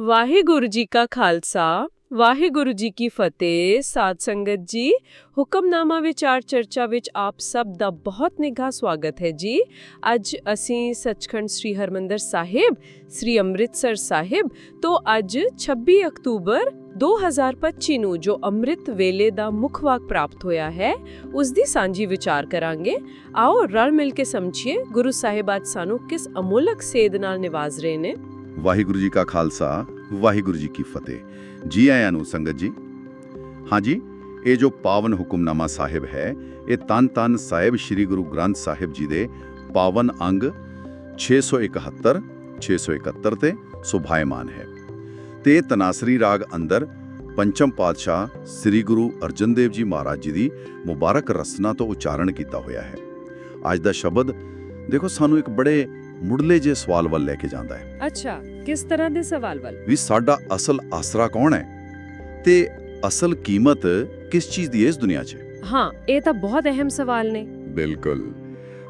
ਵਾਹਿਗੁਰੂ ਜੀ ਕਾ ਖਾਲਸਾ, ਵਾਹਿਗੁਰੂ ਜੀ ਕੀ ਫਤਿਹ। ਸਾਧ ਸੰਗਤ ਜੀ, ਹੁਕਮਨਾਮਾ ਵਿਚਾਰ ਚਰਚਾ ਵਿੱਚ ਆਪ ਸਭ ਦਾ ਬਹੁਤ ਨਿੱਘਾ ਸਵਾਗਤ ਹੈ ਜੀ। ਅੱਜ ਅਸੀਂ ਸੱਚਖੰਡ ਸ੍ਰੀ ਹਰਮੰਦਰ ਸਾਹਿਬ, ਸ੍ਰੀ ਅੰਮ੍ਰਿਤਸਰ ਸਾਹਿਬ ਤੋਂ ਅੱਜ 26 ਅਕਤੂਬਰ 2025 ਨੂੰ ਜੋ ਅੰਮ੍ਰਿਤ ਵੇਲੇ ਦਾ ਮੁੱਖ ਵਾਕ ਪ੍ਰਾਪਤ ਹੋਇਆ ਹੈ ਉਸ ਦੀ ਸਾਂਝੀ ਵਿਚਾਰ ਕਰਾਂਗੇ। ਆਓ ਰਲ ਮਿਲ ਕੇ ਸਮਝੀਏ, ਗੁਰੂ ਸਾਹਿਬ ਅੱਜ ਸਾਨੂੰ ਕਿਸ ਅਮੋਲਕ ਸੇਧ ਨਾਲ ਨਿਵਾਜ਼ ਰਹੇ ਨੇ। ਵਾਹਿਗੁਰੂ ਜੀ ਕਾ ਖਾਲਸਾ, ਵਾਹਿਗੁਰੂ ਜੀ ਕੀ ਫਤਿਹ। ਜੀ ਆਇਆਂ ਨੂੰ ਸੰਗਤ ਜੀ। ਹਾਂਜੀ ਇਹ ਜੋ ਪਾਵਨ ਹੁਕਮਨਾਮਾ ਸਾਹਿਬ ਹੈ, ਇਹ ਤਨ ਤਨ ਸਾਹਿਬ ਸ੍ਰੀ ਗੁਰੂ ਗ੍ਰੰਥ ਸਾਹਿਬ ਜੀ ਦੇ ਪਾਵਨ ਅੰਗ 671 671 ਤੇ ਸੁਭਾਇਮਾਨ ਹੈ। ਤੇ ਇਹ ਤਨਾਸਰੀ ਰਾਗ ਅੰਦਰ ਪੰਚਮ ਪਾਤਸ਼ਾਹ ਸ੍ਰੀ ਗੁਰੂ ਅਰਜਨ ਦੇਵ ਜੀ ਮਹਾਰਾਜ ਜੀ ਦੀ ਮੁਬਾਰਕ ਰਸਨਾ ਤੋਂ ਉਚਾਰਨ ਕੀਤਾ ਹੋਇਆ ਹੈ। ਅੱਜ ਦਾ ਸ਼ਬਦ, ਦੇਖੋ ਸਾਨੂੰ ਇੱਕ ਬੜੇ ਮੁੱਢਲੇ ਜੇ ਸਵਾਲ ਵੱਲ ਲੈ ਕੇ ਜਾਂਦਾ ਹੈ। ਅੱਛਾ ਕਿਸ ਤਰ੍ਹਾਂ ਦੇ ਸਵਾਲ ਵੱਲ? ਵੀ ਸਾਡਾ ਅਸਲ ਆਸਰਾ ਕੌਣ ਹੈ? ਤੇ ਅਸਲ ਕੀਮਤ ਕਿਸ ਚੀਜ਼ ਦੀ ਹੈ ਇਸ ਦੁਨੀਆ 'ਚ? ਹਾਂ ਇਹ ਤਾਂ ਬਹੁਤ ਅਹਿਮ ਸਵਾਲ ਨੇ। ਬਿਲਕੁਲ।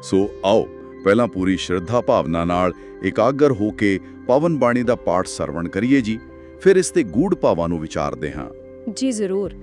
ਸੋ ਆਓ ਪਹਿਲਾਂ ਪੂਰੀ ਸ਼ਰਧਾ ਭਾਵਨਾ ਨਾਲ ਇਕਾਗਰ ਹੋ ਕੇ ਪਵਨ ਬਾਣੀ ਦਾ ਪਾਠ ਸਰਵਣ ਕਰੀਏ ਜੀ। ਫਿਰ ਇਸ ਤੇ ਗੂੜ ਭਾਵਾਂ ਨੂੰ ਵਿਚਾਰਦੇ ਹਾਂ। ਜੀ ਜ਼ਰੂਰ।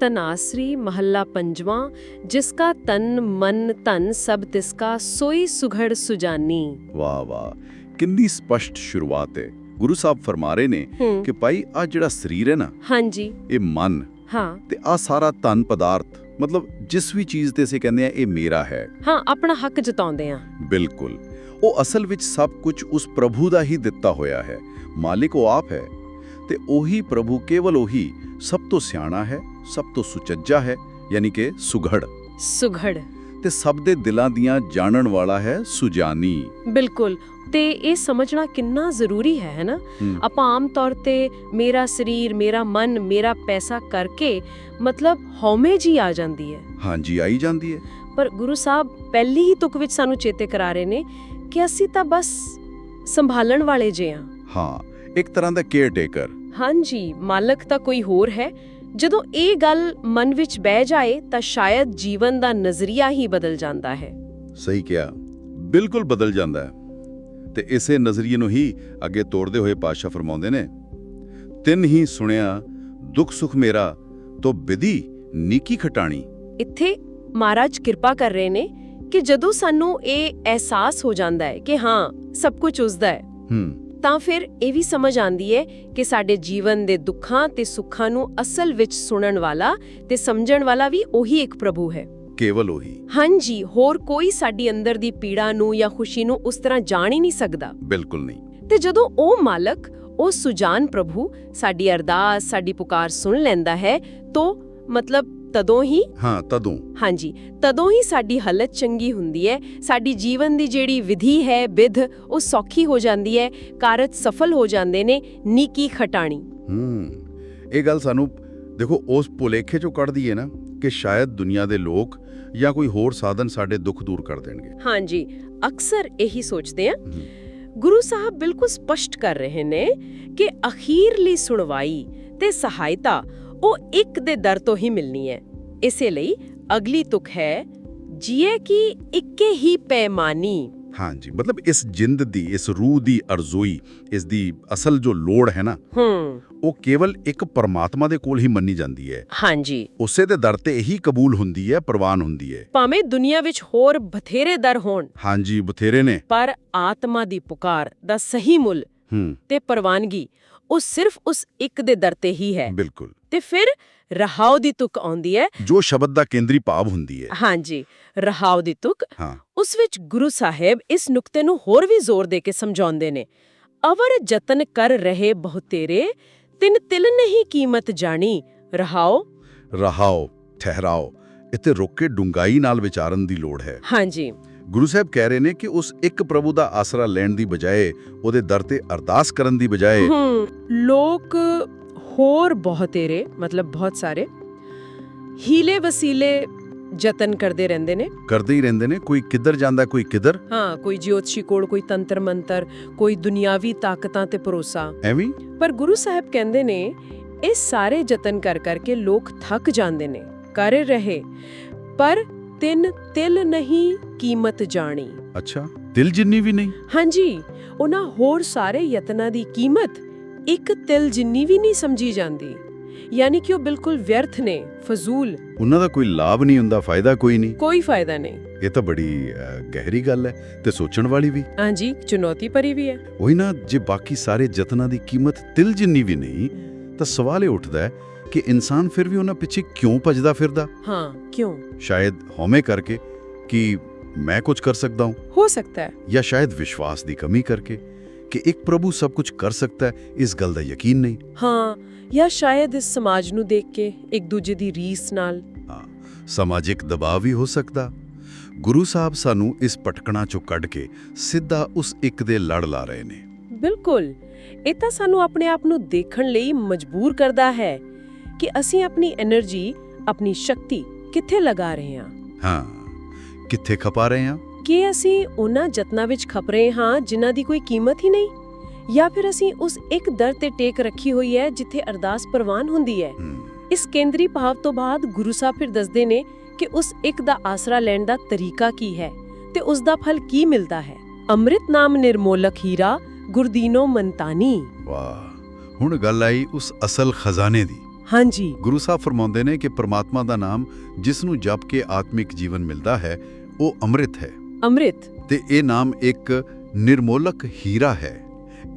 ਤਨਾਸਰੀ ਮਹੱਲਾ ਪੰਜਵਾਂ ਜਿਸ ਕਾ ਤਨ ਮਨ ਧਨ ਸਭ ਤਿਸ ਕਾ ਸੋਈ ਸੁਘੜ ਸੁਜਾਨੀ। ਵਾਹ ਵਾਹ ਕਿੰਨੀ ਸਪਸ਼ਟ ਸ਼ੁਰੂਆਤ ਹੈ ਗੁਰੂ ਸਾਹਿਬ ਫਰਮਾ ਰਹੇ ਨੇ ਕਿ ਭਾਈ ਆ ਜਿਹੜਾ ਸਰੀਰ ਹੈ ਨਾ ਹਾਂਜੀ। ਇਹ ਮਨ। ਹਾਂ। ਤੇ ਆ ਸਾਰਾ ਧਨ ਪਦਾਰਥ ਮਤਲਬ ਜਿਸ ਵੀ ਚੀਜ਼ ਤੇ ਅਸੀਂ ਕਹਿੰਦੇ ਆ ਇਹ ਮੇਰਾ ਹੈ। ਹਾਂ ਆਪਣਾ ਹੱਕ ਜਤਾਉਂਦੇ ਆ। ਬਿਲਕੁਲ। ਉਹ ਅਸਲ ਵਿੱਚ ਸਭ ਕੁਝ ਉਸ ਪ੍ਰਭੂ ਦਾ ਹੀ ਦਿੱਤਾ ਹੋਇਆ ਹੈ। ਮਾਲਿਕ ਉਹ ਆਪ ਹੈ। ਤੇ ਉਹੀ ਪ੍ਰਭੂ ਕੇਵਲ ਉਹੀ ਸਭ ਤੋਂ ਸਿਆਣਾ ਹੈ। ਸਭ ਤੋਂ ਸੁਚੱਜਾ ਹੈ ਯਾਨੀ ਕਿ ਸੁਘੜ। ਸੁਘੜ। ਤੇ ਸਭ ਦੇ ਦਿਲਾਂ ਦੀਆਂ ਜਾਣਨ ਵਾਲਾ ਹੈ ਸੁਜਾਨੀ। ਬਿਲਕੁਲ। ਤੇ ਇਹ ਸਮਝਣਾ ਕਿੰਨਾ ਜ਼ਰੂਰੀ ਹੈ ਹੈ ਨਾ? ਆਪਾਂ ਆਮ ਤੌਰ ਤੇ ਮੇਰਾ ਸਰੀਰ ਮੇਰਾ ਮਨ ਮੇਰਾ ਪੈਸਾ ਕਰਕੇ ਮਤਲਬ ਹਉਮੈ ਜੀ ਆ ਜਾਂਦੀ ਹੈ। ਹਾਂਜੀ ਆਈ ਜਾਂਦੀ ਹੈ। ਪਰ ਗੁਰੂ ਸਾਹਿਬ ਪਹਿਲੀ ਹੀ ਤੁਕ ਵਿੱਚ ਸਾਨੂੰ ਚੇਤੇ ਕਰਾ ਰਹੇ ਨੇ ਕਿ ਅਸੀਂ ਤਾਂ ਬਸ ਸੰਭਾਲਣ ਵਾਲੇ ਜੇ ਹਾਂ। ਹਾਂ ਇੱਕ ਤਰ੍ਹਾਂ ਦਾ ਕੇਅਰ ਟੇਕਰ ਹਾਂਜੀ ਮਾਲਕ ਤਾਂ ਕੋਈ ਹੋਰ ਹੈ। ਜਦੋਂ ਇਹ ਗੱਲ ਮਨ ਵਿੱਚ ਬਹਿ ਜਾਏ ਤਾਂ ਸ਼ਾਇਦ ਜੀਵਨ ਦਾ ਨਜ਼ਰੀਆ ਹੀ ਬਦਲ ਜਾਂਦਾ ਹੈ। ਸਹੀ ਕਿਹਾ। ਬਿਲਕੁਲ ਬਦਲ ਜਾਂਦਾ ਹੈ। ਤੇ ਇਸੇ ਨਜ਼ਰੀਏ ਨੂੰ ਹੀ ਅੱਗੇ ਤੋੜਦੇ ਹੋਏ ਪਾਸ਼ਾ ਫਰਮਾਉਂਦੇ ਨੇ ਤਿੰਨ ਹੀ ਸੁਣਿਆ ਦੁੱਖ ਸੁਖ ਮੇਰਾ ਤੋ ਵਿਧੀ ਨੀਕੀ ਖਟਾਣੀ। ਇੱਥੇ ਮਹਾਰਾਜ ਕਿਰਪਾ ਕਰ ਰਹੇ ਨੇ ਕਿ ਜਦੋਂ ਸਾਨੂੰ ਇਹ ਅਹਿਸਾਸ ਹੋ ਜਾਂਦਾ ਹੈ ਕਿ ਹਾਂ ਸਭ ਕੁਝ ਉਸਦਾ ਹੈ। ਹੂੰ। ਤਾਂ ਫਿਰ ਇਹ ਵੀ ਸਮਝ ਆਂਦੀ ਹੈ ਕਿ ਸਾਡੇ ਜੀਵਨ ਦੇ ਦੁੱਖਾਂ ਤੇ ਸੁੱਖਾਂ ਨੂੰ ਅਸਲ ਵਿੱਚ ਸੁਣਨ ਵਾਲਾ ਤੇ ਸਮਝਣ ਵਾਲਾ ਵੀ ਉਹੀ ਇੱਕ ਪ੍ਰਭੂ ਹੈ। ਕੇਵਲ ਉਹੀ। ਹਾਂਜੀ ਹੋਰ ਕੋਈ ਸਾਡੀ ਅੰਦਰ ਦੀ ਪੀੜਾ ਨੂੰ ਜਾਂ ਖੁਸ਼ੀ ਨੂੰ ਉਸ ਤਰ੍ਹਾਂ ਜਾਣ ਹੀ ਨਹੀਂ ਸਕਦਾ। ਬਿਲਕੁਲ ਨਹੀਂ। ਤੇ ਜਦੋਂ ਉਹ ਮਾਲਕ ਉਹ ਸੁਜਾਨ ਪ੍ਰਭੂ ਸਾਡੀ ਅਰਦਾਸ ਸਾਡੀ ਪੁਕਾਰ ਸੁਣ ਲੈਂਦਾ ਹੈ ਤੋ ਮਤਲਬ ਤਦੋਂ ਹੀ ਹਾਂ ਤਦੋਂ। ਹਾਂਜੀ ਤਦੋਂ ਹੀ ਸਾਡੀ ਹਾਲਤ ਚੰਗੀ ਹੁੰਦੀ ਹੈ। ਸਾਡੀ ਜੀਵਨ ਦੀ ਜਿਹੜੀ ਵਿਧੀ ਹੈ ਵਿਧ ਉਹ ਸੌਖੀ ਹੋ ਜਾਂਦੀ ਹੈ ਕਾਰਜ ਸਫਲ ਹੋ ਜਾਂਦੇ ਨੇ ਨੀਕੀ ਖਟਾਣੀ। ਹੂੰ ਇਹ ਗੱਲ ਸਾਨੂੰ ਦੇਖੋ ਉਸ ਭੁਲੇਖੇ ਚੋਂ ਕੱਢਦੀ ਹੈ ਨਾ ਕਿ ਸ਼ਾਇਦ ਦੁਨੀਆ ਦੇ ਲੋਕ ਜਾਂ ਕੋਈ ਹੋਰ ਸਾਧਨ ਸਾਡੇ ਦੁੱਖ ਦੂਰ ਕਰ ਦੇਣਗੇ। ਹਾਂਜੀ ਅਕਸਰ ਇਹੀ ਸੋਚਦੇ ਆ। ਗੁਰੂ ਸਾਹਿਬ ਬਿਲਕੁਲ ਸਪਸ਼ਟ ਕਰ ਰਹੇ ਨੇ ਕਿ ਅਖੀਰਲੀ ਸੁਣਵਾਈ ਤੇ ਸਹਾਇਤਾ ਉਹ ਇੱਕ ਦੇ ਦਰ ਤੋਂ ਹੀ ਮਿਲਣੀ ਹੈ। ਇਸੇ ਲਈ ਅਗਲੀ ਤੁਕ ਹੈ ਜੀਏ ਕੀ ਇੱਕੇ ਹੀ ਪੈਮਾਨੀ। ਹਾਂਜੀ ਮਤਲਬ ਇਸ ਜਿੰਦ ਦੀ ਇਸ ਰੂਹ ਦੀ ਅਰਜ਼ੋਈ ਇਸ ਦੀ ਅਸਲ ਜੋ ਲੋੜ ਹੈ ਨਾ ਹੂੰ। ਉਹ ਕੇਵਲ ਇੱਕ ਪਰਮਾਤਮਾ ਦੇ ਕੋਲ ਹੀ ਮੰਨੀ ਜਾਂਦੀ ਹੈ। ਹਾਂਜੀ। ਉਸੇ ਦੇ ਦਰ ਤੇ ਇਹੀ ਕਬੂਲ ਹੁੰਦੀ ਹੈ ਪ੍ਰਵਾਨ ਹੁੰਦੀ ਹੈ। ਭਾਵੇਂ ਦੁਨੀਆ ਵਿੱਚ ਹੋਰ ਬਥੇਰੇ ਦਰ ਹੋਣ। ਹਾਂਜੀ ਬਥੇਰੇ ਨੇ। ਪਰ ਆਤਮਾ ਦੀ ਪੁਕਾਰ ਦਾ ਸਹੀ ਮੁੱਲ ਤੇ ਪ੍ਰਵਾਨਗੀ ਉਹ ਸਿਰਫ ਉਸ ਇੱਕ ਦੇ ਦਰ ਤੇ ਹੀ ਹੈ। ਬਿਲਕੁਲ। ਤੇ ਫਿਰ ਰਹਾਉ ਦੀ ਤੁਕ ਆਉਂਦੀ ਹੈ। ਜੋ ਸ਼ਬਦ ਦਾ ਕੇਂਦਰੀ ਭਾਵ ਹੁੰਦੀ ਹੈ। ਹਾਂਜੀ ਰਹਾਉ ਦੀ ਤੁਕ। ਉਸ ਵਿੱਚ ਗੁਰੂ ਸਾਹਿਬ ਇਸ ਨੁਕਤੇ ਨੂੰ ਹੋਰ ਵੀ ਜ਼ੋਰ ਦੇ ਕੇ ਸਮਝਾਉਂਦੇ ਨੇ। ਅਵਰ ਯਤਨ ਕਰ ਰਹੇ ਬਹੁਤੇਰੇ ਤਿਨ ਤਿਲ ਨਹੀਂ ਕੀਮਤ ਜਾਣੀ। ਰਹਾਉ ਰਹਾਓ ਠਹਿਰਾਓ ਇੱਥੇ ਰੁੱਕ ਕੇ ਡੂੰਘਾਈ ਨਾਲ ਵਿਚਾਰਨ ਦੀ ਲੋੜ ਹੈ। ਹਾਂਜੀ। ਗੁਰੂ ਸਾਹਿਬ ਕਹਿ ਰਹੇ ਨੇ ਕਿ ਉਸ ਇੱਕ ਪ੍ਰਭੂ ਦਾ ਆਸਰਾ ਲੈਣ ਦੀ ਬਜਾਏ ਉਹਦੇ ਦਰ ਤੇ ਅਰਦਾਸ ਕਰਨ ਦੀ ਬਜਾਏ ਲੋਕ ਹੋਰ ਬਹੁਤੇਰੇ ਮਤਲਬ ਬਹੁਤ ਸਾਰੇ। ਹੀਲੇ ਵਸੀਲੇ ਯਤਨ ਕਰਦੇ ਰਹਿੰਦੇ ਨੇ। ਕਰਦੇ ਹੀ ਰਹਿੰਦੇ ਨੇ ਕੋਈ ਕਿੱਧਰ ਜਾਂਦਾ ਕੋਈ ਕਿੱਧਰ? ਹਾਂ ਕੋਈ ਜੋਤਸ਼ੀ ਕੋਲ ਕੋਈ ਤੰਤਰ ਮੰਤਰ ਕੋਈ ਦੁਨਿਆਵੀ ਤਾਕਤਾਂ ਤੇ ਭਰੋਸਾ। ਐਵੇਂ? ਪਰ ਗੁਰੂ ਸਾਹਿਬ ਕਹਿੰਦੇ ਨੇ ਇਹ ਸਾਰੇ ਯਤਨ ਕਰ ਕਰਕੇ ਲੋਕ ਥੱਕ ਜਾਂਦੇ ਨੇ ਕਰ ਰਹੇ ਪਰ ਤਿੰਨ ਤਿਲ ਨਹੀਂ ਕੀਮਤ ਜਾਣੀ। ਅੱਛਾ ਦਿਲ ਜਿੰਨੀ ਵੀ ਨਹੀਂ? ਹਾਂਜੀ ਉਹਨਾਂ ਹੋਰ ਸਾਰੇ ਯਤਨਾਂ ਦੀ ਕੀਮਤ ਇੱਕ ਤਿਲ ਜਿੰਨੀ ਵੀ ਨਹੀਂ ਸਮਝੀ ਜਾਂਦੀ ਯਾਨੀ ਕਿ ਉਹ ਬਿਲਕੁਲ ਵਿਅਰਥ ਨੇ ਫਜ਼ੂਲ। ਉਹਨਾਂ ਦਾ ਕੋਈ ਲਾਭ ਨਹੀਂ ਹੁੰਦਾ ਫਾਇਦਾ ਕੋਈ ਨਹੀਂ। ਕੋਈ ਫਾਇਦਾ ਨਹੀਂ। ਇਹ ਤਾਂ ਬੜੀ ਗਹਿਰੀ ਗੱਲ ਹੈ ਤੇ ਸੋਚਣ ਵਾਲੀ ਵੀ। ਹਾਂਜੀ ਚੁਣੌਤੀ ਭਰੀ ਵੀ ਹੈ। ਉਹੀ ਨਾ ਜੇ ਬਾਕੀ ਸਾਰੇ ਯਤਨਾਂ ਦੀ ਕੀਮਤ ਤਿਲ ਜਿੰਨੀ ਵੀ ਨਹੀਂ ਤਾਂ ਸਵਾਲ ਇਹ ਉੱਠਦਾ ਹੈ ਕਿ ਇਨਸਾਨ ਫਿਰ ਵੀ ਉਹਨਾਂ ਪਿੱਛੇ ਕਿਉਂ ਭੱਜਦਾ ਫਿਰਦਾ? ਹਾਂ ਕਿਉਂ? ਸ਼ਾਇਦ ਹਉਮੈ ਕਰਕੇ ਕਿ ਮੈਂ ਕੁਝ ਕਰ ਸਕਦਾ ਹਾਂ। ਹੋ ਸਕਦਾ ਹੈ। ਜਾਂ ਸ਼ਾਇਦ ਵਿਸ਼ਵਾਸ ਦੀ ਕਮੀ ਕਰਕੇ। ਕਿ ਇੱਕ ਪ੍ਰਭੂ ਸਭ ਕੁਝ ਕਰ ਸਕਦਾ ਹੈ ਇਸ ਗੱਲ ਦਾ ਯਕੀਨ ਨਹੀਂ ਹਾਂ ਜਾਂ ਸ਼ਾਇਦ ਇਸ ਸਮਾਜ ਨੂੰ ਦੇਖ ਕੇ ਇੱਕ ਦੂਜੇ ਦੀ ਰੀਸ ਨਾਲ ਸਮਾਜਿਕ ਦਬਾਅ ਵੀ ਹੋ ਸਕਦਾ ਗੁਰੂ ਸਾਹਿਬ ਸਾਨੂੰ ਇਸ ਪਟਕਣਾ ਚੋਂ ਕੱਢ ਕੇ ਸਿੱਧਾ ਉਸ ਇੱਕ ਦੇ ਲੜ ਲਾ ਰਹੇ ਨੇ ਬਿਲਕੁਲ ਇਹ ਤਾਂ ਸਾਨੂੰ ਆਪਣੇ ਆਪ ਨੂੰ ਦੇਖਣ ਲਈ ਮਜਬੂਰ ਕਰਦਾ ਹੈ ਕਿ ਅਸੀਂ ਆਪਣੀ એનર્ਜੀ ਆਪਣੀ ਸ਼ਕਤੀ ਕਿੱਥੇ ਲਗਾ ਰਹੇ ਹਾਂ ਹਾਂ ਕਿੱਥੇ ਖਪਾ ਰਹੇ ਹਾਂ ਕਿ ਅਸੀਂ ਉਹਨਾਂ ਯਤਨਾਂ ਵਿੱਚ ਖਪ ਰਹੇ ਹਾਂ ਜਿਨ੍ਹਾਂ ਦੀ ਕੋਈ ਕੀਮਤ ਹੀ ਨਹੀਂ? ਜਾਂ ਫਿਰ ਅਸੀਂ ਉਸ ਇੱਕ ਦਰ ਤੇ ਟੇਕ ਰੱਖੀ ਹੋਈ ਹੈ ਜਿੱਥੇ ਅਰਦਾਸ ਪ੍ਰਵਾਨ ਹੁੰਦੀ ਹੈ? ਇਸ ਕੇਂਦਰੀ ਭਾਵ ਤੋਂ ਬਾਅਦ ਗੁਰੂ ਸਾਹਿਬ ਫਿਰ ਦੱਸਦੇ ਨੇ ਕਿ ਉਸ ਇੱਕ ਦਾ ਆਸਰਾ ਲੈਣ ਦਾ ਤਰੀਕਾ ਕੀ ਹੈ ਤੇ ਉਸ ਦਾ ਫਲ ਕੀ ਮਿਲਦਾ ਹੈ? ਅੰਮ੍ਰਿਤ ਨਾਮ ਨਿਰਮੋਲਕ ਹੀਰਾ ਗੁਰਦੀਨੋ ਮੰਤਾਨੀ। ਵਾਹ ਹੁਣ ਗੱਲ ਆਈ ਉਸ ਅਸਲ ਖਜ਼ਾਨੇ ਦੀ। ਹਾਂਜੀ। ਗੁਰੂ ਸਾਹਿਬ ਫਰਮਾਉਂਦੇ ਨੇ ਕਿ ਪ੍ਰਮਾਤਮਾ ਦਾ ਨਾਮ ਜਿਸ ਨੂੰ ਜਪ ਕੇ ਆਤਮਿਕ ਜੀਵਨ ਮਿਲਦਾ ਹੈ ਉਹ ਅੰਮ੍ਰਿਤ ਹੈ। ਅੰਮ੍ਰਿਤ। ਤੇ ਇਹ ਨਾਮ ਇੱਕ ਨਿਰਮੋਲਕ ਹੀਰਾ ਹੈ।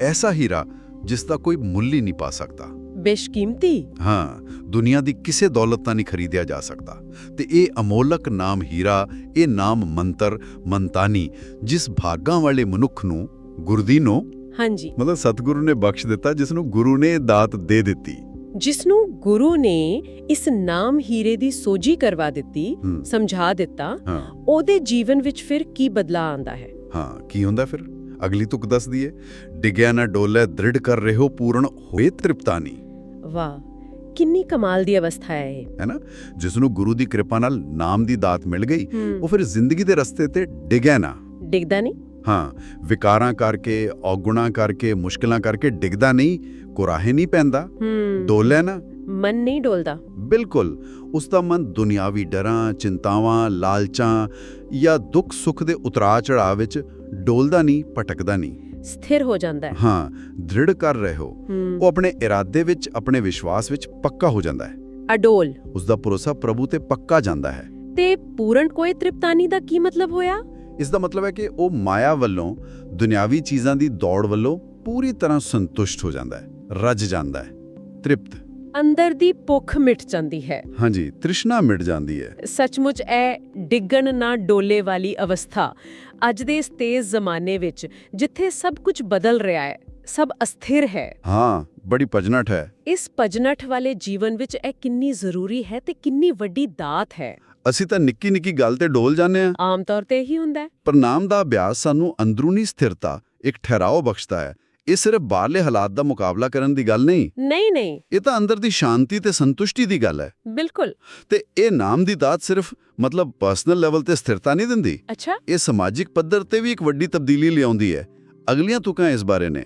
ਐਸਾ ਹੀਰਾ ਜਿਸ ਦਾ ਕੋਈ ਮੁੱਲ ਹੀ ਨਹੀਂ ਪਾ ਸਕਦਾ। ਬੇਸ਼ਕੀਮਤੀ। ਹਾਂ ਦੁਨੀਆ ਦੀ ਕਿਸੇ ਦੌਲਤ ਨਾਲ ਨਹੀਂ ਖਰੀਦਿਆ ਜਾ ਸਕਦਾ। ਤੇ ਇਹ ਅਮੋਲਕ ਨਾਮ ਹੀਰਾ ਇਹ ਨਾਮ ਮੰਤਰ ਮੰਤਾਨੀ ਜਿਸ ਭਾਗਾਂ ਵਾਲੇ ਮਨੁੱਖ ਨੂੰ ਗੁਰਦੀਨੋ ਹਾਂਜੀ। ਮਤਲਬ ਸਤਿਗੁਰੂ ਨੇ ਬਖਸ਼ ਦਿੱਤਾ ਜਿਸ ਨੂੰ ਗੁਰੂ ਨੇ ਦਾਤ ਦੇ ਦਿੱਤੀ। ਜਿਸ ਨੂੰ ਗੁਰੂ ਨੇ ਇਸ ਨਾਮ ਹੀਰੇ ਦੀ ਸੋਝੀ ਕਰਵਾ ਦਿੱਤੀ ਸਮਝਾ ਦਿੱਤਾ ਉਹਦੇ ਜੀਵਨ ਵਿੱਚ ਫਿਰ ਕੀ ਬਦਲਾਅ ਆਂਦਾ ਹੈ? ਹਾਂ ਕੀ ਹੁੰਦਾ ਫਿਰ? ਅਗਲੀ ਤੁਕ ਦੱਸਦੀ ਏ ਡਿਗਿਆ ਨਾ ਡੋਲੇ ਦ੍ਰਿੜ ਕਰ ਰਹਿਓ ਪੂਰਨ ਹੋਏ ਤ੍ਰਿਪਤਾਨੀ। ਵਾਹ ਕਿੰਨੀ ਕਮਾਲ ਦੀ ਅਵਸਥਾ ਹੈ ਇਹ। ਹੈ ਨਾ? ਜਿਸ ਨੂੰ ਗੁਰੂ ਦੀ ਕਿਰਪਾ ਨਾਲ ਨਾਮ ਦੀ ਦਾਤ ਮਿਲ ਗਈ ਉਹ ਫਿਰ ਜ਼ਿੰਦਗੀ ਦੇ ਰਸਤੇ ਤੇ ਡਿਗਿਆ ਨਾ। ਡਿੱਗਦਾ ਨਹੀਂ? ਹਾਂ ਵਿਕਾਰਾਂ ਕਰਕੇ ਔਗੁਣਾ ਕਰਕੇ ਮੁਸ਼ਕਲਾਂ ਕਰਕੇ ਡਿੱਗਦਾ ਨਹੀਂ ਕੁਰਾਹੇ ਨਹੀਂ ਪੈਂਦਾ ਡੋਲੇ ਨਾ। ਮਨ ਨਹੀਂ ਡੋਲਦਾ। ਬਿਲਕੁਲ ਉਸ ਦਾ ਮਨ ਦੁਨਿਆਵੀ ਡਰਾਂ ਚਿੰਤਾਵਾਂ ਲਾਲਚਾਂ ਜਾਂ ਦੁੱਖ ਸੁੱਖ ਦੇ ਉਤਰਾਅ ਚੜਾਅ ਵਿੱਚ ਡੋਲਦਾ ਨਹੀਂ ਭਟਕਦਾ ਨਹੀਂ। ਸਥਿਰ ਹੋ ਜਾਂਦਾ ਹੈ। ਹਾਂ ਦ੍ਰਿੜ ਕਰ ਰਹੇ ਹੂੰ। ਉਹ ਆਪਣੇ ਇਰਾਦੇ ਵਿੱਚ ਆਪਣੇ ਵਿਸ਼ਵਾਸ ਵਿੱਚ ਪੱਕਾ ਹੋ ਜਾਂਦਾ ਹੈ। ਅਡੋਲ। ਉਸ ਦਾ ਭਰੋਸਾ ਪ੍ਰਭੂ ਤੇ ਪੱਕਾ ਜਾਂਦਾ ਹੈ। ਤੇ ਪੂਰਨ ਕੋਈ ਤ੍ਰਿਪਤਾਨੀ ਦਾ ਕੀ ਮਤਲਬ ਹੋਇਆ? ਇਸ ਦਾ ਮਤਲਬ ਹੈ ਕਿ ਉਹ ਮਾਇਆ ਵੱਲੋਂ ਦੁਨਿਆਵੀ ਚੀਜ਼ਾਂ ਦੀ ਦੌੜ ਵੱਲੋਂ ਪੂਰੀ ਤਰ੍ਹਾਂ ਸੰਤੁਸ਼ਟ ਹੋ ਜਾਂਦਾ ਹੈ। ਰੱਜ ਜਾਂਦਾ ਹੈ ਤ੍ਰਿਪਤ। ਅੰਦਰ ਦੀ ਭੁੱਖ ਮਿਟ ਜਾਂਦੀ ਹੈ। ਹਾਂਜੀ ਤ੍ਰਿਸ਼ਨਾ ਮਿਟ ਜਾਂਦੀ ਹੈ। ਸੱਚਮੁੱਚ ਇਹ ਡਿੱਗਣ ਨਾ ਡੋਲੇ ਵਾਲੀ ਅਵਸਥਾ ਅੱਜ ਦੇ ਇਸ ਤੇਜ਼ ਜ਼ਮਾਨੇ ਵਿੱਚ ਜਿੱਥੇ ਸਭ ਕੁਝ ਬਦਲ ਰਿਹਾ ਹੈ ਸਭ ਅਸਥਿਰ ਹੈ। ਹਾਂ ਬੜੀ ਭਜਨਟ ਹੈ। ਇਸ ਭਜਨਠ ਵਾਲੇ ਜੀਵਨ ਵਿੱਚ ਇਹ ਕਿੰਨੀ ਜ਼ਰੂਰੀ ਹੈ ਤੇ ਕਿੰਨੀ ਵੱਡੀ ਦਾਤ ਹੈ। ਅਸੀਂ ਤਾਂ ਨਿੱਕੀ ਨਿੱਕੀ ਗੱਲ ਤੇ ਡੋਲ ਜਾਂਦੇ ਆ ਆਮ ਤੌਰ ਤੇ ਇਹੀ ਹੁੰਦਾ ਹੈ। ਪਰ ਨਾਮ ਦਾ ਅਭਿਆਸ ਸਾਨੂੰ ਅੰਦਰੂਨੀ ਸਥਿਰਤਾ ਇੱਕ ਠਹਿਰਾਓ ਬਖਸ਼ਦਾ ਹੈ। ਇਹ ਸਿਰਫ ਬਾਹਰਲੇ ਹਾਲਾਤ ਦਾ ਮੁਕਾਬਲਾ ਕਰਨ ਦੀ ਗੱਲ ਨਹੀਂ। ਨਹੀਂ ਨਹੀਂ। ਇਹ ਤਾਂ ਅੰਦਰ ਦੀ ਸ਼ਾਂਤੀ ਤੇ ਸੰਤੁਸ਼ਟੀ ਦੀ ਗੱਲ ਹੈ। ਬਿਲਕੁਲ। ਤੇ ਇਹ ਨਾਮ ਦੀ ਦਾਤ ਸਿਰਫ ਮਤਲਬ ਪਰਸਨਲ ਲੈਵਲ ਤੇ ਸਥਿਰਤਾ ਨਹੀਂ ਦਿੰਦੀ। ਅੱਛਾ। ਇਹ ਸਮਾਜਿਕ ਪੱਧਰ ਤੇ ਵੀ ਇੱਕ ਵੱਡੀ ਤਬਦੀਲੀ ਲਿਆਉਂਦੀ ਹੈ। ਅਗਲੀਆਂ ਤੁਕਾਂ ਇਸ ਬਾਰੇ ਨੇ।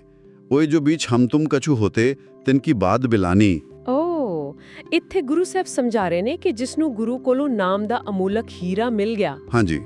ਓਏ ਜੋ बीच ਹਮ ਤੁਮ ਕਛੂ ਹੋਤੇ ਤਿਨ ਕੀ ਬਾਤ ਬਿਲਾਨੀ। ਓ ਇੱਥੇ ਗੁਰੂ ਸਾਹਿਬ ਸਮਝਾ ਰਹੇ ਨੇ ਕਿ ਜਿਸ ਨੂੰ ਗੁਰੂ ਕੋਲੋਂ ਨਾਮ ਦਾ ਅਮੂਲਕ ਹੀਰਾ ਮਿਲ ਗਿਆ ਹਾਂਜੀ।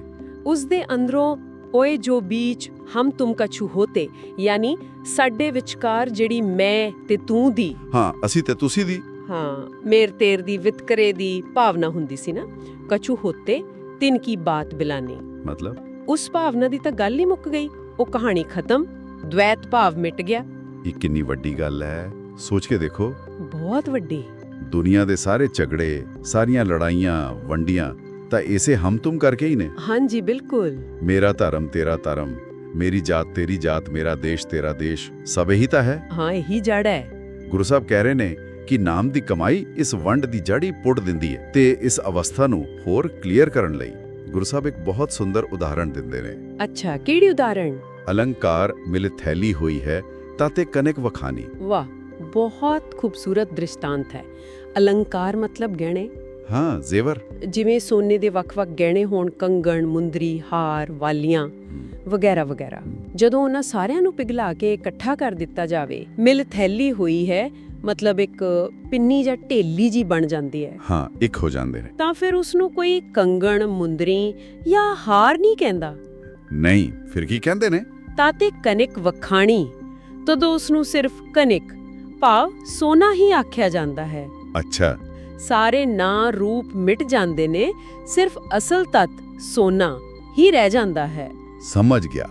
ਉਸ ਦੇ ਅੰਦਰੋਂ ਓਏ ਜੋ ਬੀਚ ਹਮ ਤੁਮ ਕਛੂ ਹੋਤੇ ਯਾਨੀ ਸਾਡੇ ਵਿਚਕਾਰ ਜਿਹੜੀ ਮੈਂ ਤੇ ਤੂੰ ਦੀ। ਹਾਂ ਅਸੀਂ ਤੇ ਤੁਸੀਂ ਦੀ। ਹਾਂ ਮੇਰ ਤੇਰ ਦੀ ਵਿਤਕਰੇ ਦੀ ਭਾਵਨਾ ਹੁੰਦੀ ਸੀ ਨਾ। ਕਛੂ ਹੋਤੇ ਤਿਨ ਕੀ ਬਾਤ ਬਿਲਾਨੀ। ਮਤਲਬ? ਉਸ ਭਾਵਨਾ ਦੀ ਤਾਂ ਗੱਲ ਹੀ ਮੁੱਕ ਗਈ। ਉਹ ਕਹਾਣੀ ਖਤਮ ਦ્વੈਤ ਭਾਵ ਮਿਟ ਗਿਆ। ਇਹ ਕਿੰਨੀ ਵੱਡੀ ਗੱਲ ਹੈ। ਸੋਚ ਕੇ ਦੇਖੋ। ਬਹੁਤ ਵੱਡੀ। ਦੁਨੀਆ ਦੇ ਸਾਰੇ ਝਗੜੇ ਸਾਰੀਆਂ ਲੜਾਈਆਂ ਵੰਡੀਆਂ ਤਾਂ ਇਸੇ ਹਮ ਤੁਮ ਕਰਕੇ ਹੀ ਨੇ। ਹਾਂਜੀ ਬਿਲਕੁਲ। ਮੇਰਾ ਧਰਮ ਤੇਰਾ ਧਰਮ ਮੇਰੀ ਜਾਤ ਤੇਰੀ ਜਾਤ ਮੇਰਾ ਦੇਸ਼ ਤੇਰਾ ਦੇਸ਼ ਸਭ ਇਹੀ ਤਾਂ ਹੈ। ਹਾਂ ਇਹੀ ਜੜ ਹੈ। ਗੁਰੂ ਸਾਹਿਬ ਕਹਿ ਰਹੇ ਨੇ ਕਿ ਨਾਮ ਦੀ ਕਮਾਈ ਇਸ ਵੰਡ ਦੀ ਜੜੀ ਪੁੱਟ ਦਿੰਦੀ ਹੈ ਤੇ ਇਸ ਅਵਸਥਾ ਨੂੰ ਹੋਰ ਕਲੀਅਰ ਕਰਨ ਲਈ ਗੁਰੂ ਸਾਹਿਬ ਇੱਕ ਬਹੁਤ ਸੁੰਦਰ ਉਦਾਹਰਣ ਦਿੰਦੇ ਨੇ। ਅੱਛਾ ਕਿਹੜੀ ਉਦਾਹਰਣ? ਅਲੰਕਾਰ ਮਿਲ ਥੈਲੀ ਹੋਈ ਹੈ ਤਾਤੇ ਕਨਕ ਵਖਾਨੀ। ਵਾਹ ਬਹੁਤ ਖੂਬਸੂਰਤ ਦ੍ਰਿਸ਼ਟਾਂਤ ਹੈ। ਅਲੰਕਾਰ ਮਤਲਬ ਗਹਿਣੇ? ਹਾਂ ਜ਼ੇਵਰ। ਜਿਵੇਂ ਸੋਨੇ ਦੇ ਵੱਖ-ਵੱਖ ਗਹਿਣੇ ਹੋਣ ਕੰਗਣ ਮੁੰਦਰੀ ਹਾਰ ਵਾਲੀਆਂ ਵਗੈਰਾ ਵਗੈਰਾ। ਜਦੋਂ ਉਹਨਾਂ ਸਾਰਿਆਂ ਨੂੰ ਪਿਘਲਾ ਕੇ ਇਕੱਠਾ ਕਰ ਦਿੱਤਾ ਜਾਵੇ ਮਿਲ ਥੈਲੀ ਹੋਈ ਹੈ ਮਤਲਬ ਇੱਕ ਪਿੰਨੀ ਜਾਂ ਢੇਲੀ ਜੀ ਬਣ ਜਾਂਦੀ ਹੈ। ਹਾਂ ਇੱਕ ਹੋ ਜਾਂਦੇ ਨੇ। ਤਾਂ ਫਿਰ ਉਸ ਨੂੰ ਕੋਈ ਕੰਗਣ ਮੁੰਦਰੀ ਜਾਂ ਹਾਰ ਨਹੀਂ ਕਹਿੰਦਾ? ਨਹੀਂ ਫਿਰ ਕੀ ਕਹਿੰਦੇ ਨੇ? ਤਾਂ ਤੇ ਕਨਿਕ ਵਖਾਣੀ। ਤਦੋਂ ਉਸ ਨੂੰ ਸਿਰਫ ਕਨਿਕ ਭਾਵ ਸੋਨਾ ਹੀ ਆਖਿਆ ਜਾਂਦਾ ਹੈ। ਅੱਛਾ ਸਾਰੇ ਨਾਂ ਰੂਪ ਮਿਟ ਜਾਂਦੇ ਨੇ ਸਿਰਫ ਅਸਲ ਤੱਤ ਸੋਨਾ ਹੀ ਰਹਿ ਜਾਂਦਾ ਹੈ। ਸਮਝ ਗਿਆ।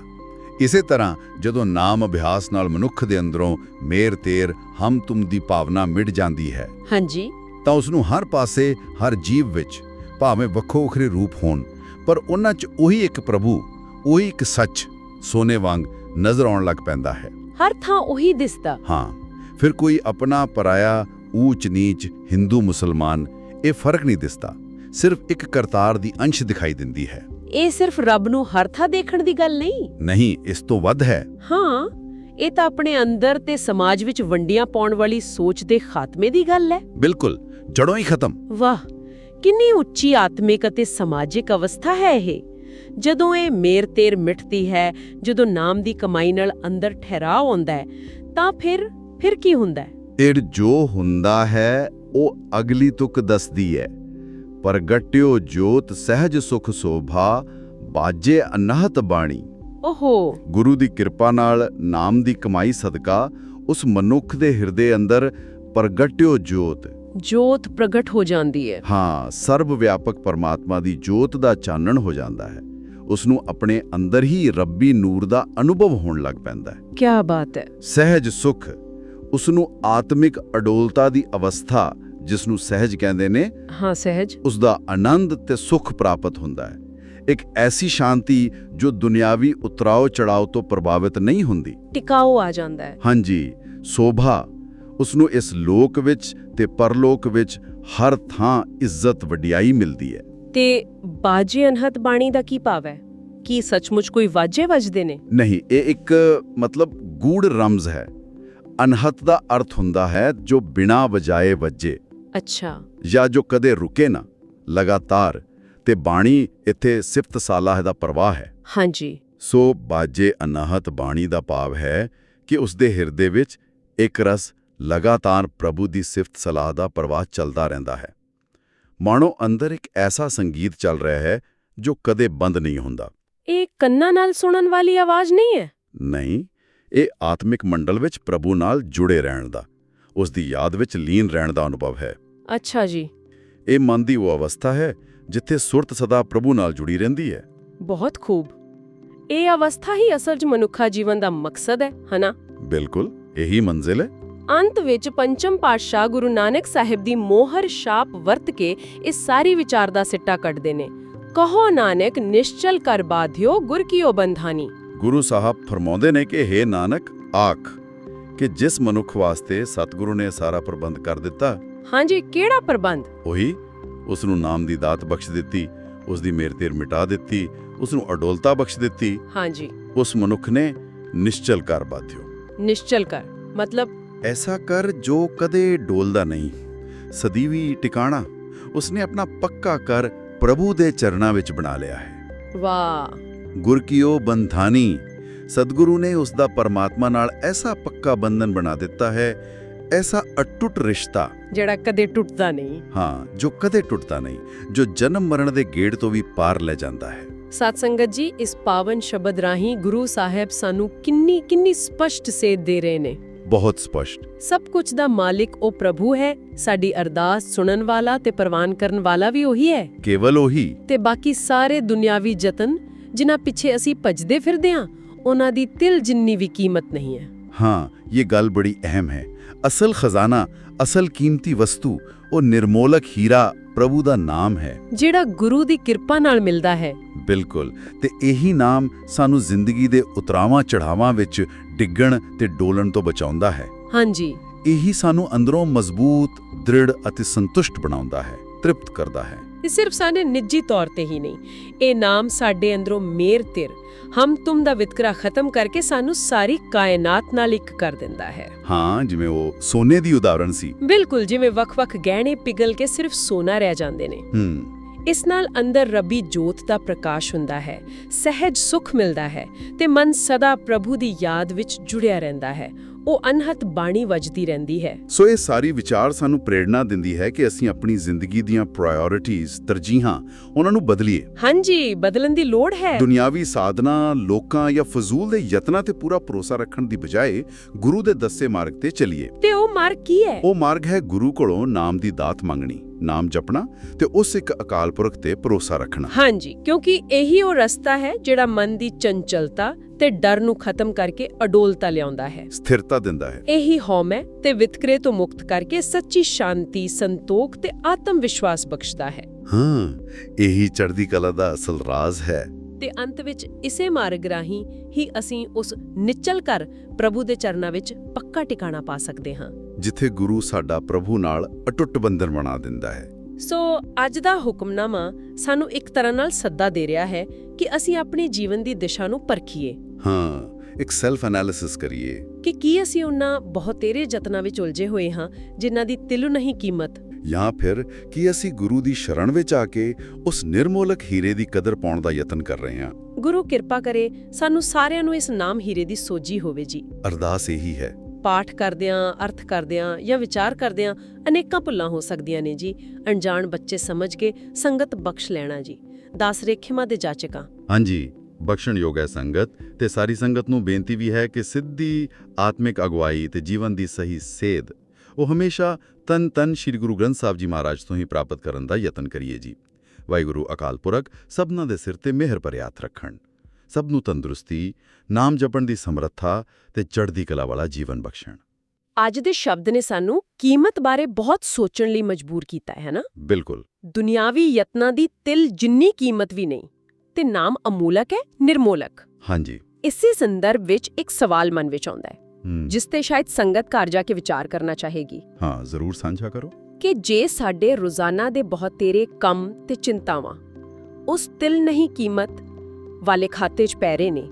ਇਸੇ ਤਰ੍ਹਾਂ ਜਦੋਂ ਨਾਮ ਅਭਿਆਸ ਨਾਲ ਮਨੁੱਖ ਦੇ ਅੰਦਰੋਂ ਮੇਰ ਤੇਰ ਹਮ ਤੁਮ ਦੀ ਭਾਵਨਾ ਮਿਟ ਜਾਂਦੀ ਹੈ ਹਾਂਜੀ। ਤਾਂ ਉਸ ਨੂੰ ਹਰ ਪਾਸੇ ਹਰ ਜੀਵ ਵਿੱਚ ਭਾਵੇਂ ਵੱਖੋ ਵੱਖਰੇ ਰੂਪ ਹੋਣ ਪਰ ਉਹਨਾਂ 'ਚ ਉਹੀ ਇੱਕ ਪ੍ਰਭੂ ਉਹੀ ਇੱਕ ਸੱਚ ਸੋਨੇ ਵਾਂਗ ਨਜ਼ਰ ਆਉਣ ਲੱਗ ਪੈਂਦਾ ਹੈ। ਹਰ ਥਾਂ ਉਹੀ ਦਿਸਦਾ। ਹਾਂ ਫਿਰ ਕੋਈ ਆਪਣਾ ਪਰਾਇਆ ਊਚ ਨੀਚ ਹਿੰਦੂ ਮੁਸਲਮਾਨ ਇਹ ਫ਼ਰਕ ਨਹੀਂ ਦਿਸਦਾ। ਸਿਰਫ ਇੱਕ ਕਰਤਾਰ ਦੀ ਅੰਸ਼ ਦਿਖਾਈ ਦਿੰਦੀ ਹੈ। ਇਹ ਸਿਰਫ ਰੱਬ ਨੂੰ ਹਰ ਥਾਂ ਦੇਖਣ ਦੀ ਗੱਲ ਨਹੀਂ। ਨਹੀਂ ਇਸ ਤੋਂ ਵੱਧ ਹੈ। ਹਾਂ ਇਹ ਤਾਂ ਆਪਣੇ ਅੰਦਰ ਤੇ ਸਮਾਜ ਵਿੱਚ ਵੰਡੀਆਂ ਪਾਉਣ ਵਾਲੀ ਸੋਚ ਦੇ ਖਾਤਮੇ ਦੀ ਗੱਲ ਹੈ। ਬਿਲਕੁਲ ਜੜੋਂ ਹੀ ਖਤਮ। ਵਾਹ ਕਿੰਨੀ ਉੱਚੀ ਆਤਮਿਕ ਅਤੇ ਸਮਾਜਿਕ ਅਵਸਥਾ ਹੈ ਇਹ। ਜਦੋਂ ਇਹ ਮੇਰ ਤੇਰ ਮਿਟਦੀ ਹੈ ਜਦੋਂ ਨਾਮ ਦੀ ਕਮਾਈ ਨਾਲ ਅੰਦਰ ਠਹਿਰਾਅ ਆਉਂਦਾ ਹੈ ਤਾਂ ਫਿਰ ਫਿਰ ਕੀ ਹੁੰਦਾ ਹੈ? ਇਹ ਜੋ ਹੁੰਦਾ ਹੈ ਉਹ ਅਗਲੀ ਤੁਕ ਦੱਸਦੀ ਹੈ। ਪ੍ਰਗਟਿਓ ਜੋਤ ਸਹਿਜ ਸੁਖ ਸੋਭਾ ਬਾਜੇ ਅਨਹਤ ਬਾਣੀ। ਓਹੋ। ਗੁਰੂ ਦੀ ਕਿਰਪਾ ਨਾਲ ਨਾਮ ਦੀ ਕਮਾਈ ਸਦਕਾ ਉਸ ਮਨੁੱਖ ਦੇ ਹਿਰਦੇ ਅੰਦਰ ਪ੍ਰਗਟਿਓ ਜੋਤ। ਜੋਤ ਪ੍ਰਗਟ ਹੋ ਜਾਂਦੀ ਹੈ। ਹਾਂ ਸਰਬ ਵਿਆਪਕ ਪਰਮਾਤਮਾ ਦੀ ਜੋਤ ਦਾ ਚਾਨਣ ਹੋ ਜਾਂਦਾ ਹੈ। ਉਸ ਨੂੰ ਆਪਣੇ ਅੰਦਰ ਹੀ ਰੱਬੀ ਨੂਰ ਦਾ ਅਨੁਭਵ ਹੋਣ ਲੱਗ ਪੈਂਦਾ ਹੈ। ਕੀ ਬਾਤ ਹੈ। ਸਹਿਜ ਸੁਖ ਉਸ ਨੂੰ ਆਤਮਿਕ ਅਡੋਲਤਾ ਦੀ ਅਵਸਥਾ ਜਿਸ ਨੂੰ ਸਹਿਜ ਕਹਿੰਦੇ ਨੇ ਹਾਂ ਸਹਿਜ। ਉਸ ਦਾ ਆਨੰਦ ਤੇ ਸੁਖ ਪ੍ਰਾਪਤ ਹੁੰਦਾ ਹੈ। ਇੱਕ ਐਸੀ ਸ਼ਾਂਤੀ ਜੋ ਦੁਨਿਆਵੀ ਉਤਰਾਓ ਚੜਾਓ ਤੋਂ ਪ੍ਰਭਾਵਿਤ ਨਹੀਂ ਹੁੰਦੀ। ਟਿਕਾਓ ਆ ਜਾਂਦਾ ਹੈ। ਹਾਂਜੀ ਸੋਭਾ। ਉਸ ਨੂੰ ਇਸ ਲੋਕ ਵਿੱਚ ਤੇ ਪਰਲੋਕ ਵਿੱਚ ਹਰ ਥਾਂ ਇੱਜ਼ਤ ਵਡਿਆਈ ਮਿਲਦੀ ਹੈ। ਤੇ ਬਾਜੇ ਅਨਹਤ ਬਾਣੀ ਦਾ ਕੀ ਭਾਵ ਹੈ? ਕੀ ਸੱਚਮੁੱਚ ਕੋਈ ਵਾਜੇ ਵੱਜਦੇ ਨੇ? ਨਹੀਂ ਇਹ ਇੱਕ ਮਤਲਬ ਗੂੜ ਰਮਜ਼ ਹੈ। ਅਨਹਤ ਦਾ ਅਰਥ ਹੁੰਦਾ ਹੈ ਜੋ ਬਿਨਾ ਵਜਾਏ ਵੱਜੇ। ਅੱਛਾ। ਜਾਂ ਜੋ ਕਦੇ ਰੁਕੇ ਨਾ ਲਗਾਤਾਰ ਤੇ ਬਾਣੀ ਇੱਥੇ ਸਿਫਤ ਸਾਲਾਹ ਦਾ ਪ੍ਰਵਾਹ ਹੈ। ਹਾਂਜੀ। ਸੋ ਬਾਜੇ ਅਨਾਹਤ ਬਾਣੀ ਦਾ ਭਾਵ ਹੈ ਕਿ ਉਸ ਦੇ ਹਿਰਦੇ ਵਿੱਚ ਇੱਕ ਰਸ ਲਗਾਤਾਰ ਪ੍ਰਭੂ ਦੀ ਸਿਫਤ ਸਲਾਹ ਦਾ ਪ੍ਰਵਾਹ ਚੱਲਦਾ ਰਹਿੰਦਾ ਹੈ। ਮਾਣੋ ਅੰਦਰ ਇੱਕ ਐਸਾ ਸੰਗੀਤ ਚੱਲ ਰਿਹਾ ਹੈ ਜੋ ਕਦੇ ਬੰਦ ਨਹੀਂ ਹੁੰਦਾ। ਇਹ ਕੰਨਾਂ ਨਾਲ ਸੁਣਨ ਵਾਲੀ ਆਵਾਜ਼ ਨਹੀਂ ਹੈ? ਨਹੀਂ। ਇਹ ਆਤਮਿਕ ਮੰਡਲ ਵਿੱਚ ਪ੍ਰਭੂ ਨਾਲ ਜੁੜੇ ਰਹਿਣ ਦਾ ਉਸ ਦੀ ਯਾਦ ਵਿੱਚ ਲੀਨ ਰਹਿਣ ਦਾ ਅਨੁਭਵ ਹੈ। ਅੱਛਾ ਜੀ। ਇਹ ਮਨ ਦੀ ਉਹ ਅਵਸਥਾ ਹੈ ਜਿੱਥੇ ਸੁਰਤ ਸਦਾ ਪ੍ਰਭੂ ਨਾਲ ਜੁੜੀ ਰਹਿੰਦੀ ਹੈ। ਬਹੁਤ ਖੂਬ। ਇਹ ਅਵਸਥਾ ਹੀ ਅਸਲ 'ਚ ਮਨੁੱਖਾ ਜੀਵਨ ਦਾ ਮਕਸਦ ਹੈ ਹਨਾ? ਬਿਲਕੁਲ ਇਹੀ ਮੰਜ਼ਿਲ ਹੈ। ਅੰਤ ਵਿੱਚ ਪੰਚਮ ਪਾਤਸ਼ਾਹ ਗੁਰੂ ਨਾਨਕ ਸਾਹਿਬ ਦੀ ਮੋਹਰ ਛਾਪ ਵਰਤ ਕੇ ਇਸ ਸਾਰੀ ਵਿਚਾਰ ਦਾ ਸਿੱਟਾ ਕੱਢਦੇ ਨੇ। ਕਹੋ ਨਾਨਕ ਨਿਸ਼ਚਲ ਕਰ ਬਾਧਿਓ ਗੁਰ ਕੀਓ ਬੰਧਾਨੀ। ਗੁਰੂ ਸਾਹਿਬ ਫਰਮਾਉਂਦੇ ਨੇ ਕਿ हे ਨਾਨਕ ਆਖ ਕਿ ਜਿਸ ਮਨੁੱਖ ਵਾਸਤੇ ਸਤਿਗੁਰੂ ਨੇ ਸਾਰਾ ਪ੍ਰਬੰਧ ਕਰ ਦਿੱਤਾ ਹਾਂਜੀ ਕਿਹੜਾ ਪ੍ਰਬੰਧ? ਉਹੀ ਉਸ ਨੂੰ ਨਾਮ ਦੀ ਦਾਤ ਬਖਸ਼ ਦਿੱਤੀ ਉਸ ਦੀ ਮੇਰ ਤੇਰ ਮਿਟਾ ਦਿੱਤੀ ਉਸ ਨੂੰ ਅਡੋਲਤਾ ਬਖਸ਼ ਦਿੱਤੀ। ਹਾਂਜੀ। ਉਸ ਮਨੁੱਖ ਨੇ ਨਿਸ਼ਚਲ ਕਰ ਬਾਧਿਓ। ਨਿਸ਼ਚਲ ਕਰ ਮਤਲਬ ਐਸਾ ਕਰ ਜੋ ਕਦੇ ਡੋਲਦਾ ਨਹੀਂ ਸਦੀਵੀ ਟਿਕਾਣਾ ਉਸਨੇ ਆਪਣਾ ਪੱਕਾ ਕਰ ਪ੍ਰਭੂ ਦੇ ਚਰਨਾਂ ਵਿੱਚ ਬਣਾ ਲਿਆ ਹੈ। ਵਾਹ। ਗੁਰ ਕੀਓ ਬੰਧਾਨੀ ਸਤਿਗੁਰੂ ਨੇ ਉਸ ਦਾ ਪਰਮਾਤਮਾ ਨਾਲ ਐਸਾ ਪੱਕਾ ਬੰਧਨ ਬਣਾ ਦਿੱਤਾ ਹੈ ਐਸਾ ਅਟੁੱਟ ਰਿਸ਼ਤਾ। ਜਿਹੜਾ ਕਦੇ ਟੁੱਟਦਾ ਨਹੀਂ। ਹਾਂ ਜੋ ਕਦੇ ਟੁੱਟਦਾ ਨਹੀਂ ਜੋ ਜਨਮ ਮਰਨ ਦੇ ਗੇੜ ਤੋਂ ਵੀ ਪਾਰ ਲੈ ਜਾਂਦਾ ਹੈ। ਸਤ ਸੰਗਤ ਜੀ ਇਸ ਪਾਵਨ ਸ਼ਬਦ ਰਾਹੀਂ ਗੁਰੂ ਸਾਹਿਬ ਸਾਨੂੰ ਕਿੰਨੀ ਕਿੰਨੀ ਸਪਸ਼ਟ ਸੇਧ ਦੇ ਰਹੇ ਨੇ। ਬਹੁਤ ਸਪਸ਼ਟ। ਸਭ ਕੁਝ ਦਾ ਮਾਲਿਕ ਉਹ ਪ੍ਰਭੂ ਹੈ ਸਾਡੀ ਅਰਦਾਸ ਸੁਣਨ ਵਾਲਾ ਤੇ ਪ੍ਰਵਾਨ ਕਰਨ ਵਾਲਾ ਵੀ ਉਹੀ ਹੈ। ਕੇਵਲ ਉਹੀ। ਤੇ ਬਾਕੀ ਸਾਰੇ ਦੁਨਿਆਵੀ ਯਤਨ ਜਿਨ੍ਹਾਂ ਪਿੱਛੇ ਅਸੀਂ ਭੱਜਦੇ ਫਿਰਦੇ ਹਾਂ ਉਹਨਾਂ ਦੀ ਤਿਲ ਜਿੰਨੀ ਵੀ ਕੀਮਤ ਨਹੀਂ ਹੈ। ਹਾਂ ਇਹ ਗੱਲ ਬੜੀ ਅਹਿਮ ਹੈ। ਅਸਲ ਖਜ਼ਾਨਾ ਅਸਲ ਕੀਮਤੀ ਵਸਤੂ ਉਹ ਨਿਰਮੋਲਕ ਹੀਰਾ ਪ੍ਰਭੂ ਦਾ ਨਾਮ ਹੈ। ਜਿਹੜਾ ਗੁਰੂ ਦੀ ਕਿਰਪਾ ਨਾਲ ਮਿਲਦਾ ਹੈ। ਬਿਲਕੁਲ ਤੇ ਇਹੀ ਨਾਮ ਸਾਨੂੰ ਜ਼ਿੰਦਗੀ ਦੇ ਉਤਰਾਵਾਂ ਚੜਾਵਾਂ ਵਿੱਚ ਡਿੱਗਣ ਤੇ ਡੋਲਣ ਤੋਂ ਬਚਾਉਂਦਾ ਹੈ। ਹਾਂਜੀ। ਇਹੀ ਸਾਨੂੰ ਅੰਦਰੋਂ ਮਜ਼ਬੂਤ ਦ੍ਰਿੜ ਅਤੇ ਸੰਤੁਸ਼ਟ ਬਣਾਉਂਦਾ ਹੈ ਤ੍ਰਿਪਤ ਕਰਦਾ ਹੈ। ਇਹ ਸਿਰਫ ਸਾਡੇ ਨਿੱਜੀ ਤੌਰ ਤੇ ਹੀ ਨਹੀਂ। ਇਹ ਨਾਮ ਸਾਡੇ ਅੰਦਰੋਂ ਮੇਰ ਤਿਰ ਹਮ ਤੁਮ ਦਾ ਵਿਤਕਰਾ ਖਤਮ ਕਰਕੇ ਸਾਨੂੰ ਸਾਰੀ ਕਾਇਨਾਤ ਨਾਲ ਇੱਕ ਕਰ ਦਿੰਦਾ ਹੈ। ਹਾਂ ਜਿਵੇਂ ਉਹ ਸੋਨੇ ਦੀ ਉਦਾਹਰਣ ਸੀ। ਬਿਲਕੁਲ ਜਿਵੇਂ ਵੱਖ-ਵੱਖ ਗਹਿਣੇ ਪਿਘਲ ਕੇ ਸਿਰਫ ਸੋਨਾ ਰਹਿ ਜਾਂਦੇ ਨੇ। ਹੂੰ। ਇਸ ਨਾਲ ਅੰਦਰ ਰੱਬੀ ਜੋਤ ਦਾ ਪ੍ਰਕਾਸ਼ ਹੁੰਦਾ ਹੈ ਸਹਿਜ ਸੁਖ ਮਿਲਦਾ ਹੈ ਤੇ ਮਨ ਸਦਾ ਪ੍ਰਭੂ ਦੀ ਯਾਦ ਵਿੱਚ ਜੁੜਿਆ ਰਹਿੰਦਾ ਹੈ। ਉਹ ਅਨਹਤ ਬਾਣੀ ਵੱਜਦੀ ਰਹਿੰਦੀ ਹੈ। ਸੋ ਇਹ ਸਾਰੀ ਵਿਚਾਰ ਸਾਨੂੰ ਪ੍ਰੇਰਣਾ ਦਿੰਦੀ ਹੈ ਕਿ ਅਸੀਂ ਆਪਣੀ ਜ਼ਿੰਦਗੀ ਦੀਆਂ ਪ੍ਰਾਇੋਰਟੀਜ਼ ਤਰਜੀਹਾਂ ਉਹਨਾਂ ਨੂੰ ਬਦਲੀਏ। ਹਾਂਜੀ ਬਦਲਣ ਦੀ ਲੋੜ ਹੈ। ਦੁਨਿਆਵੀ ਸਾਧਨਾ ਲੋਕਾਂ ਜਾਂ ਫਜ਼ੂਲ ਦੇ ਯਤਨਾਂ ਤੇ ਪੂਰਾ ਭਰੋਸਾ ਰੱਖਣ ਦੀ ਬਜਾਏ ਗੁਰੂ ਦੇ ਦੱਸੇ ਮਾਰਗ ਤੇ ਚੱਲੀਏ। ਤੇ ਉਹ ਮਾਰਗ ਕੀ ਹੈ? ਉਹ ਮਾਰਗ ਹੈ ਗੁਰੂ ਕੋਲੋਂ ਨਾਮ ਦੀ ਦਾਤ ਮੰਗਣੀ। ਨਾਮ ਜਪਣਾ ਤੇ ਉਸ ਇੱਕ ਅਕਾਲ ਪੁਰਖ ਤੇ ਭਰੋਸਾ ਰੱਖਣਾ। ਹਾਂਜੀ ਕਿਉਂਕਿ ਇਹੀ ਉਹ ਰਸਤਾ ਹੈ ਜਿਹੜਾ ਮਨ ਦੀ ਚੰਚਲਤਾ ਤੇ ਡਰ ਨੂੰ ਖਤਮ ਕਰਕੇ ਅਡੋਲਤਾ ਲਿਆਉਂਦਾ ਹੈ। ਸਥਿਰਤਾ ਦਿੰਦਾ ਹੈ। ਇਹੀ ਹਉਮੈ ਤੇ ਵਿਤਕਰੇ ਤੋਂ ਮੁਕਤ ਕਰਕੇ ਸੱਚੀ ਸ਼ਾਂਤੀ ਸੰਤੋਖ ਤੇ ਆਤਮ ਵਿਸ਼ਵਾਸ ਬਖਸ਼ਦਾ ਹੈ। ਹਾਂ ਇਹੀ ਚੜ੍ਹਦੀ ਕਲਾ ਦਾ ਅਸਲ ਰਾਜ਼ ਹੈ। ਤੇ ਅੰਤ ਵਿੱਚ ਇਸੇ ਮਾਰਗ ਰਾਹੀਂ ਹੀ ਅਸੀਂ ਉਸ ਨਿਚਲ ਕਰ ਪ੍ਰਭੂ ਦੇ ਚਰਨਾਂ ਵਿੱਚ ਪੱਕਾ ਟਿਕਾਣਾ ਪਾ ਸਕਦੇ ਹਾਂ। ਜਿੱਥੇ ਗੁਰੂ ਸਾਡਾ ਪ੍ਰਭੂ ਨਾਲ ਅਟੁੱਟ ਬੰਧਨ ਬਣਾ ਦਿੰਦਾ ਹੈ। ਸੋ ਅੱਜ ਦਾ ਹੁਕਮਨਾਮਾ ਸਾਨੂੰ ਇੱਕ ਤਰ੍ਹਾਂ ਨਾਲ ਸੱਦਾ ਦੇ ਰਿਹਾ ਹੈ ਕਿ ਅਸੀਂ ਆਪਣੀ ਜੀਵਨ ਦੀ ਦਿਸ਼ਾ ਨੂੰ ਪਰਖੀਏ। ਹਾਂ ਇੱਕ ਸੈਲਫ ਐਨਾਲਿਸਿਸ ਕਰੀਏ। ਕਿ ਕੀ ਅਸੀਂ ਉਹਨਾਂ ਬਹੁਤੇਰੇ ਯਤਨਾਂ ਵਿੱਚ ਉਲਝੇ ਹੋਏ ਹਾਂ ਜਿਨ੍ਹਾਂ ਦੀ ਤਿਲੁ ਨਹੀਂ ਕੀਮਤ। ਜਾਂ ਫਿਰ ਕੀ ਅਸੀਂ ਗੁਰੂ ਦੀ ਸ਼ਰਣ ਵਿੱਚ ਆ ਕੇ ਉਸ ਨਿਰਮੋਲਕ ਹੀਰੇ ਦੀ ਕਦਰ ਪਾਉਣ ਦਾ ਯਤਨ ਕਰ ਰਹੇ ਹਾਂ? ਗੁਰੂ ਕਿਰਪਾ ਕਰੇ ਸਾਨੂੰ ਸਾਰਿਆਂ ਨੂੰ ਇਸ ਨਾਮ ਹੀਰੇ ਦੀ ਸੋਝੀ ਹੋਵੇ ਜੀ। ਅਰਦਾਸ ਇਹੀ ਹੈ ਪਾਠ ਕਰਦਿਆਂ, ਅਰਥ ਕਰਦਿਆਂ ਜਾਂ ਵਿਚਾਰ ਕਰਦਿਆਂ ਅਨੇਕਾਂ ਭੁੱਲਾਂ ਹੋ ਸਕਦੀਆਂ ਨੇ ਜੀ। ਅਣਜਾਣ ਬੱਚੇ ਸਮਝ ਕੇ ਸੰਗਤ ਬਖਸ਼ ਲੈਣਾ ਜੀ। ਦਾਸ ਰੇਖਿਮਾ ਦੇ ਜਾਚਕਾਂ। ਹਾਂਜੀ, ਬਖਸ਼ਣਯੋਗ ਹੈ ਸੰਗਤ ਤੇ ਸਾਰੀ ਸੰਗਤ ਨੂੰ ਬੇਨਤੀ ਵੀ ਹੈ ਕਿ ਸਿੱਧੀ ਆਤਮਿਕ ਅਗਵਾਈ ਤੇ ਜੀਵਨ ਦੀ ਸਹੀ ਸੇਧ ਉਹ ਹਮੇਸ਼ਾ ਤਨ ਤਨ ਸ੍ਰੀ ਗੁਰੂ ਗ੍ਰੰਥ ਸਾਹਿਬ ਜੀ ਮਹਾਰਾਜ ਤੋਂ ਹੀ ਪ੍ਰਾਪਤ ਕਰਨ ਦਾ ਯਤਨ ਕਰੀਏ ਜੀ। ਵਾਹਿਗੁਰੂ ਅਕਾਲ ਪੁਰਖ, ਸਭਨਾਂ ਦੇ ਸਿਰ ਤੇ ਮਿਹਰ ਭਰੇ ਰੱਖਣ। ਸਭ ਨੂੰ ਤੰਦਰੁਸਤੀ ਨਾਮ ਜਪਣ ਦੀ ਸਮਰੱਥਾ ਤੇ ਚੜ੍ਹਦੀ ਕਲਾ ਵਾਲਾ ਜੀਵਨ ਬਖਸ਼ਣ। ਅੱਜ ਦੇ ਸ਼ਬਦ ਨੇ ਸਾਨੂੰ ਕੀਮਤ ਬਾਰੇ ਬਹੁਤ ਸੋਚਣ ਲਈ ਮਜਬੂਰ ਕੀਤਾ ਹੈ ਨਾ? ਬਿਲਕੁਲ। ਦੁਨਿਆਵੀ ਯਤਨਾਂ ਦੀ ਤਿਲ ਜਿੰਨੀ ਕੀਮਤ ਵੀ ਨਹੀਂ ਤੇ ਨਾਮ ਅਮੂਲਕ ਹੈ ਨਿਰਮੋਲਕ। ਹਾਂਜੀ। ਇਸੇ ਸੰਦਰਭ ਵਿੱਚ ਇੱਕ ਸਵਾਲ ਮਨ ਵਿੱਚ ਆਉਂਦਾ ਹੈ। ਜਿਸ ਤੇ ਸ਼ਾਇਦ ਸੰਗਤ ਘਰ ਜਾ ਕੇ ਵਿਚਾਰ ਕਰਨਾ ਚਾਹੇਗੀ। ਹਾਂ ਜ਼ਰੂਰ ਸਾਂਝਾ ਕਰੋ। ਕਿ ਜੇ ਸਾਡੇ ਰੋਜ਼ਾਨਾ ਦੇ ਬਹੁਤ ਤੇਰੇ ਕੰਮ ਤੇ ਚਿੰਤਾਵਾਂ ਉਸ ਤਿਲ ਨਹੀਂ ਕੀਮਤ ਵਾਲੇ ਖਾਤੇ 'ਚ ਪੈ ਰਹੇ ਨੇ।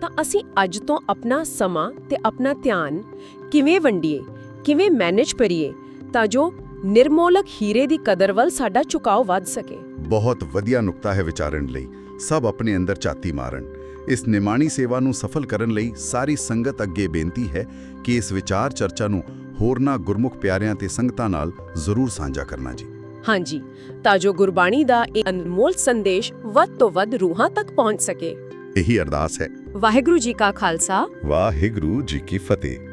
ਤਾਂ ਅਸੀਂ ਅੱਜ ਤੋਂ ਆਪਣਾ ਸਮਾਂ ਤੇ ਆਪਣਾ ਧਿਆਨ ਕਿਵੇਂ ਵੰਡੀਏ ਕਿਵੇਂ ਮੈਨੇਜ ਕਰੀਏ ਤਾਂ ਜੋ ਨਿਰਮੋਲਕ ਹੀਰੇ ਦੀ ਕਦਰ ਵੱਲ ਸਾਡਾ ਝੁਕਾਓ ਵੱਧ ਸਕੇ। ਬਹੁਤ ਵਧੀਆ ਨੁਕਤਾ ਹੈ ਵਿਚਾਰਨ ਲਈ ਸਭ ਆਪਣੇ ਅੰਦਰ ਝਾਤੀ ਮਾਰਨ। ਇਸ ਨਿਮਾਣੀ ਸੇਵਾ ਨੂੰ ਸਫਲ ਕਰਨ ਲਈ ਸਾਰੀ ਸੰਗਤ ਅੱਗੇ ਬੇਨਤੀ ਹੈ ਕਿ ਇਸ ਵਿਚਾਰ ਚਰਚਾ ਨੂੰ ਹੋਰਨਾਂ ਗੁਰਮੁਖ ਪਿਆਰਿਆਂ ਤੇ ਸੰਗਤਾਂ ਨਾਲ ਜ਼ਰੂਰ ਸਾਂਝਾ ਕਰਨਾ ਜੀ। ਹਾਂਜੀ ਤਾਂ ਜੋ ਗੁਰਬਾਣੀ ਦਾ ਇਹ ਅਨਮੋਲ ਸੰਦੇਸ਼ ਵੱਧ ਤੋਂ ਵੱਧ ਰੂਹਾਂ ਤੱਕ ਪਹੁੰਚ ਸਕੇ। ਇਹੀ ਅਰਦਾਸ ਹੈ। ਵਾਹਿਗੁਰੂ ਜੀ ਕਾ ਖਾਲਸਾ। ਵਾਹਿਗੁਰੂ ਜੀ ਕੀ ਫਤਿਹ।